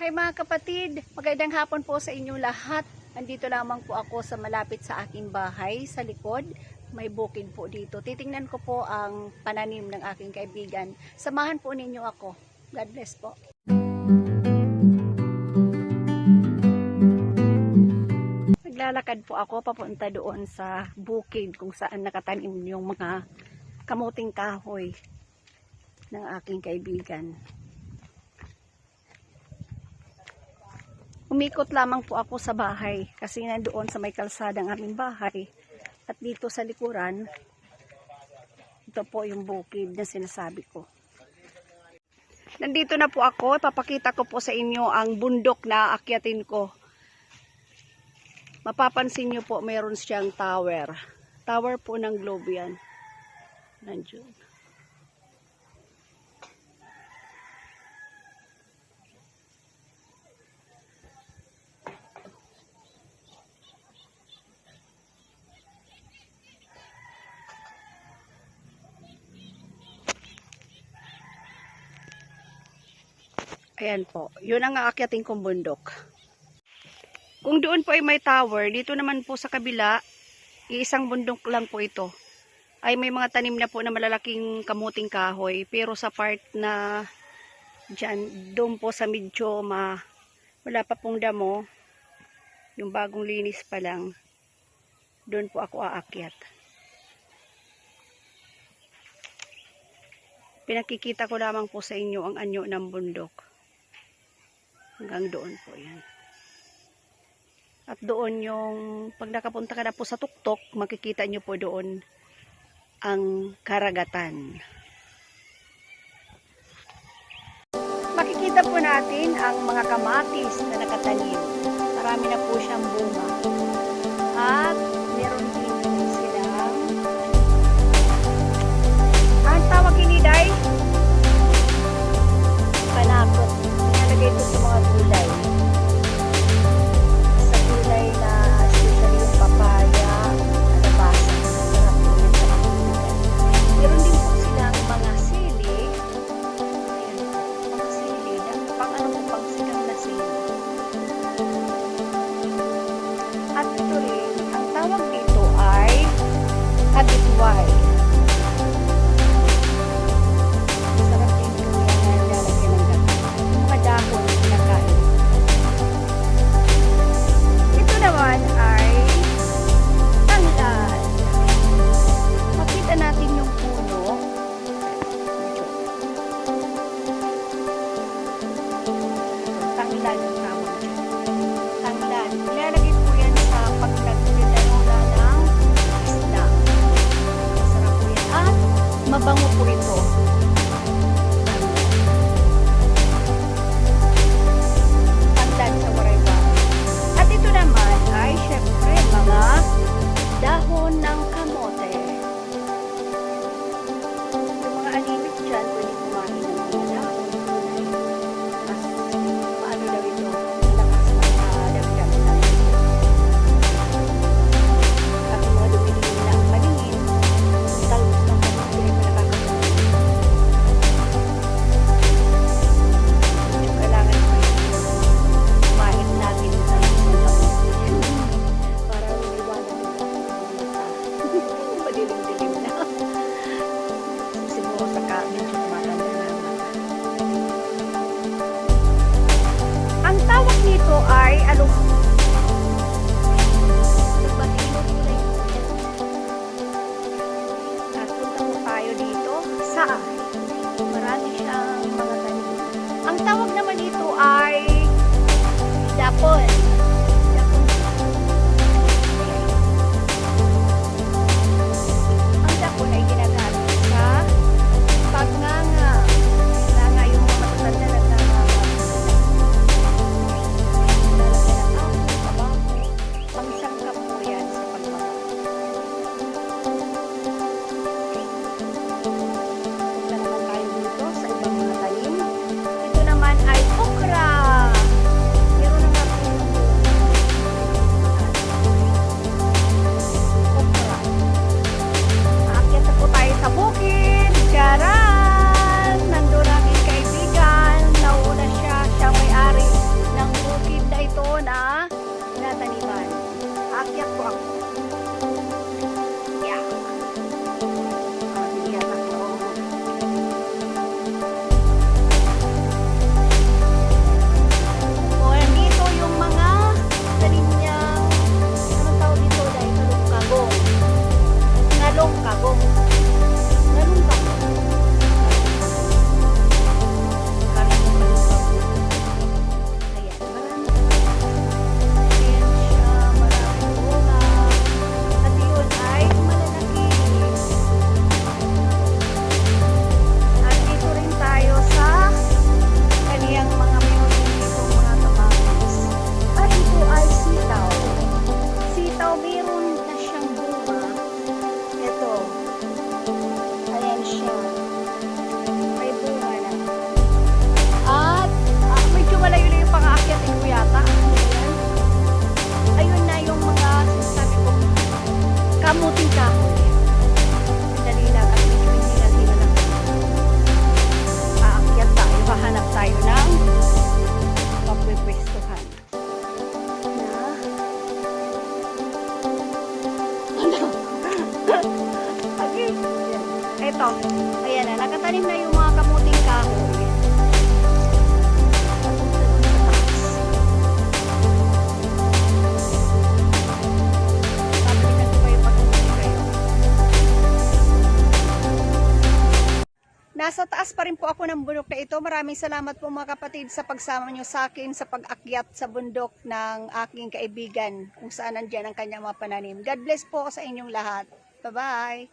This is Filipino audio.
Hi mga kapatid, magandang hapon po sa inyong lahat. Andito lamang po ako sa malapit sa aking bahay sa likod. May bukid po dito. Titingnan ko po ang pananim ng aking kaibigan. Samahan po ninyo ako. God bless po. Naglalakad po ako papunta doon sa bukid kung saan nakatanim yung mga kamuting kahoy ng aking kaibigan. Umikot lamang po ako sa bahay kasi nandoon sa may kalsada ng aming bahay. At dito sa likuran, ito po yung bukid na sinasabi ko. Nandito na po ako, ipapakita ko po sa inyo ang bundok na akyatin ko. Mapapansin nyo po, meron siyang tower. Tower po ng globe yan. Nandiyon. Ayan po. Yun ang aakyatin kong bundok. Kung doon po ay may tower, dito naman po sa kabila, iisang bundok lang po ito. Ay may mga tanim na po na malalaking kamuting kahoy. Pero sa part na dyan, doon po sa medyo ma, wala pa pong damo, yung bagong linis pa lang, doon po ako aakyat. Pinakikita ko lamang po sa inyo ang anyo ng bundok. Hanggang doon po yan. At doon yung, pag nakapunta ka na po sa tuktok, makikita nyo po doon ang karagatan. Makikita po natin ang mga kamatis na nakatanim. Marami na po siyang bunga. At bagong Nasa taas pa rin po ako ng bundok na ito. Maraming salamat po mga kapatid sa pagsama nyo sa akin sa pag-akyat sa bundok ng aking kaibigan kung saan nandyan ang kanyang mga pananim. God bless po sa inyong lahat. Bye-bye!